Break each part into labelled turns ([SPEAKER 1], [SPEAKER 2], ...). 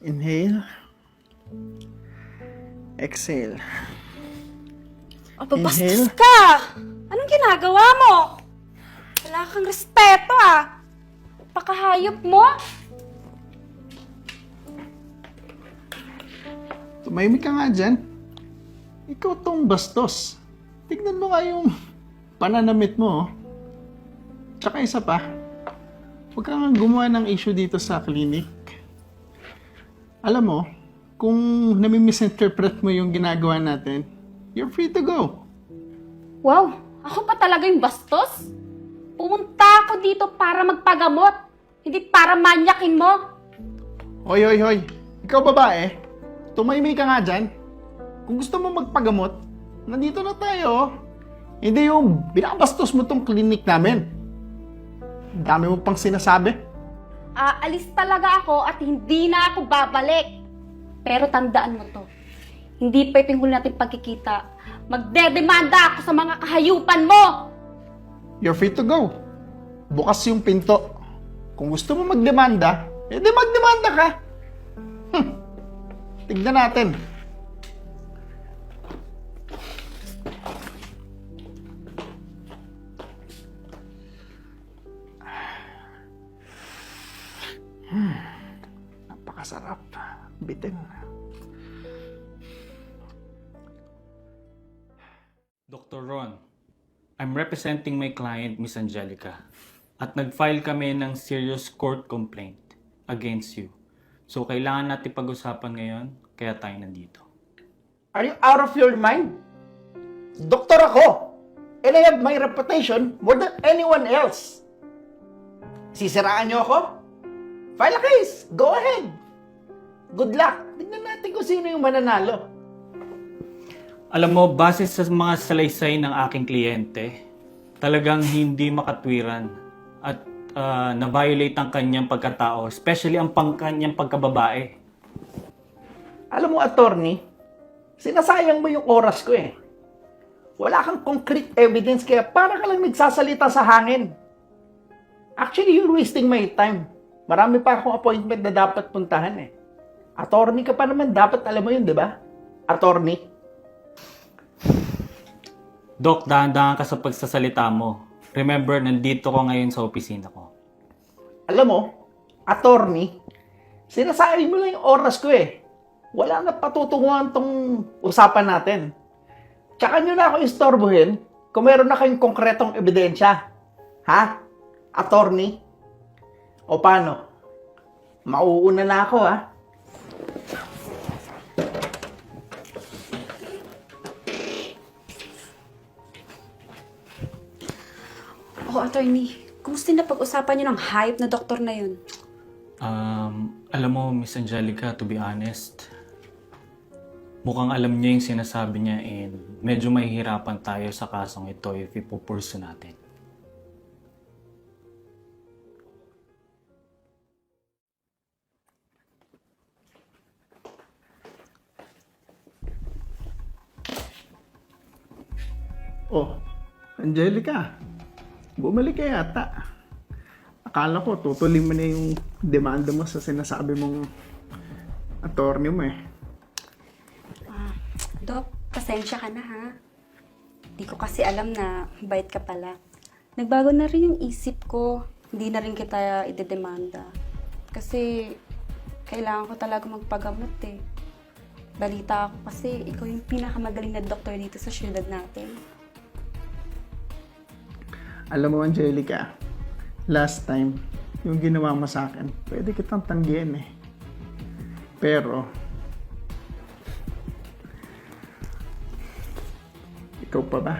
[SPEAKER 1] Inhale. Exhale.
[SPEAKER 2] O, babastos
[SPEAKER 1] Inhale.
[SPEAKER 2] ka! Anong ginagawa mo? Wala kang respeto ah! Pakahayop mo?
[SPEAKER 1] Tumahimik ka nga dyan. Ikaw tong bastos. Tignan mo nga yung pananamit mo. oh. Tsaka isa pa, huwag ka nga gumawa ng issue dito sa clinic. Alam mo, kung nami-misinterpret mo yung ginagawa natin, you're free to go.
[SPEAKER 2] Wow! Ako pa talaga yung bastos? Pumunta ako dito para magpagamot, hindi para manyakin mo.
[SPEAKER 1] Hoy, hoy, hoy. Ikaw babae, tumahimik ka nga dyan. Kung gusto mo magpagamot, nandito na tayo. Hindi yung binabastos mo tong clinic namin. Ang Dami mo pang sinasabi.
[SPEAKER 2] Aalis talaga ako at hindi na ako babalik. Pero tandaan mo to, hindi pa huli natin pagkikita. Magdedemanda ako sa mga kahayupan mo!
[SPEAKER 1] You're free to go. Bukas yung pinto. Kung gusto mo magdemanda, edi magdemanda ka. Hmm. Tignan natin. Napakasarap. Bitin.
[SPEAKER 3] Dr. Ron, I'm representing my client, Miss Angelica. At nag-file kami ng serious court complaint against you. So, kailangan natin pag-usapan ngayon, kaya tayo nandito.
[SPEAKER 1] Are you out of your mind? Doktor ako. And I have my reputation more than anyone else. Sisiraan niyo ako? File a case. Go ahead. Good luck. Tignan natin kung sino yung mananalo.
[SPEAKER 3] Alam mo, base sa mga salaysay ng aking kliyente, talagang hindi makatwiran at ah, na-violate ang kanyang pagkatao, especially ang pangkanyang pagkababae.
[SPEAKER 1] Alam mo, attorney, sinasayang mo yung oras ko eh. Wala kang concrete evidence kaya para ka lang nagsasalita sa hangin. Actually, you're wasting my time. Marami pa akong appointment na dapat puntahan eh. Attorney ka pa naman, dapat alam mo yun, di ba? Attorney.
[SPEAKER 3] Doc, dahan-dahan ka sa pagsasalita mo. Remember, nandito ko ngayon sa opisina ko.
[SPEAKER 1] Alam mo, attorney, sinasabi mo lang yung oras ko eh. Wala na patutunguhan tong usapan natin. Tsaka nyo na ako istorbohin kung meron na kayong konkretong ebidensya. Ha? Attorney? O paano? Mauuna na ako ha?
[SPEAKER 2] Oh, attorney, kumusta na pag-usapan niyo ng hype na doktor na yun?
[SPEAKER 3] Um, alam mo, Miss Angelica, to be honest, mukhang alam niya yung sinasabi niya and medyo mahihirapan tayo sa kasong ito if ipupurso natin.
[SPEAKER 1] Oh, Angelica, bumalik ka yata. Akala ko tutuloy mo na yung demanda mo sa sinasabi mong attorney mo eh.
[SPEAKER 2] Dok, pasensya ka na ha. Di ko kasi alam na bait ka pala. Nagbago na rin yung isip ko. Hindi na rin kita idedemanda. Kasi kailangan ko talaga magpagamot eh. Balita ako kasi ikaw yung pinakamagaling na doktor dito sa syudad natin.
[SPEAKER 1] Alam mo, Angelica, last time, yung ginawa mo sa akin, pwede kitang tanggihan eh. Pero, ikaw pa ba?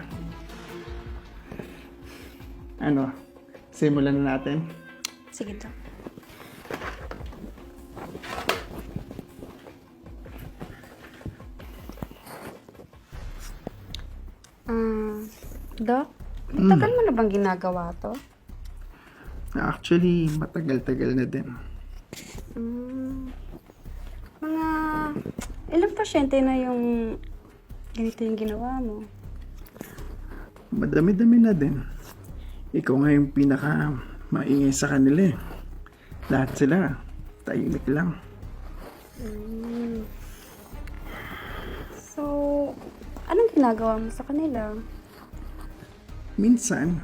[SPEAKER 1] Ano, simulan na natin?
[SPEAKER 2] Sige, Dok. Ah, Dok, matagal mo na bang ginagawa to?
[SPEAKER 1] Actually, matagal-tagal na din.
[SPEAKER 2] Mm, mga ilang pasyente na yung ganito yung ginawa mo?
[SPEAKER 1] Madami-dami na din. Ikaw nga yung pinaka maingay sa kanila eh. Lahat sila, tahimik lang.
[SPEAKER 2] Mm. So, anong ginagawa mo sa kanila?
[SPEAKER 1] Minsan,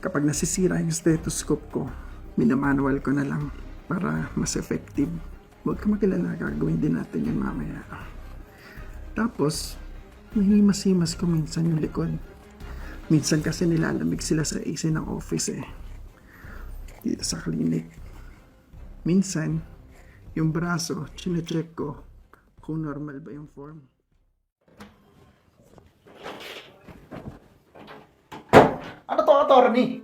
[SPEAKER 1] kapag nasisira yung stethoscope ko, minamanual ko na lang para mas effective. Huwag ka makilala, gagawin din natin yun mamaya. Tapos, mahimas-himas ko minsan yung likod. Minsan kasi nilalamig sila sa AC ng office eh. Dito sa clinic. Minsan, yung braso, chinecheck ko kung normal ba yung form. Ano to, attorney?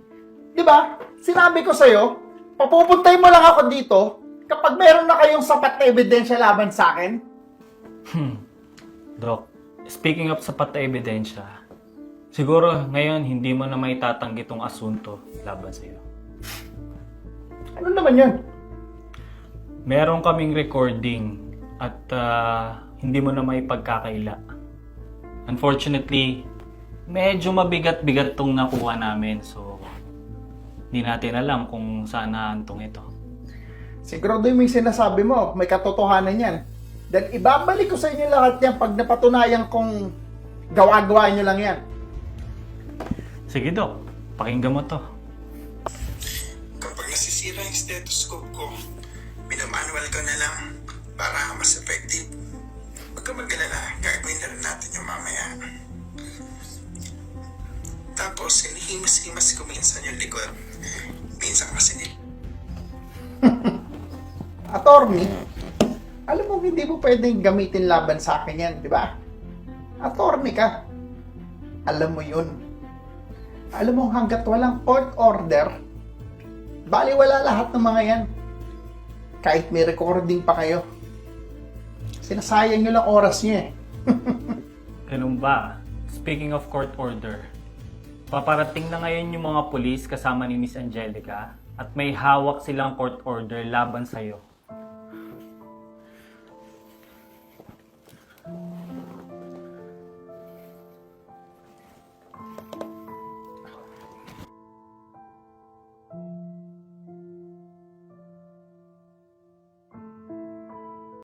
[SPEAKER 1] Di ba? Sinabi ko sa'yo, papupuntay mo lang ako dito kapag meron na kayong sapat na ebidensya laban sa akin.
[SPEAKER 3] Doc, speaking of sapat na ebidensya, siguro ngayon hindi mo na may tatanggi tong asunto laban sa iyo.
[SPEAKER 1] Ano naman yun?
[SPEAKER 3] Meron kaming recording at ah, hindi mo na may pagkakaila. Unfortunately, medyo mabigat-bigat tong nakuha namin so hindi natin alam kung saan naantong ito.
[SPEAKER 1] Sigurado yung sinasabi mo, may katotohanan yan. Then ibabalik ko sa inyo lahat yan pag napatunayan kong gawa-gawa nyo lang yan.
[SPEAKER 3] Sige Doc, pakinggan mo to.
[SPEAKER 1] Kapag nasisira yung stethoscope ko, minamanual ko na lang para mas effective. Huwag ka mag-alala, gagawin na rin natin yung mamaya. Tapos, hinihimas-himas ko minsan yung likod. Minsan kasi nil... Attorney, alam mo hindi mo pwedeng gamitin laban sa akin yan, di ba? Attorney ka. Alam mo yun. Alam mo hanggat walang court order, Bali, wala lahat ng mga yan. Kahit may recording pa kayo. Sinasayang nyo lang oras nyo eh.
[SPEAKER 3] Ganun ba? Speaking of court order, paparating na ngayon yung mga pulis kasama ni Miss Angelica at may hawak silang court order laban sa'yo.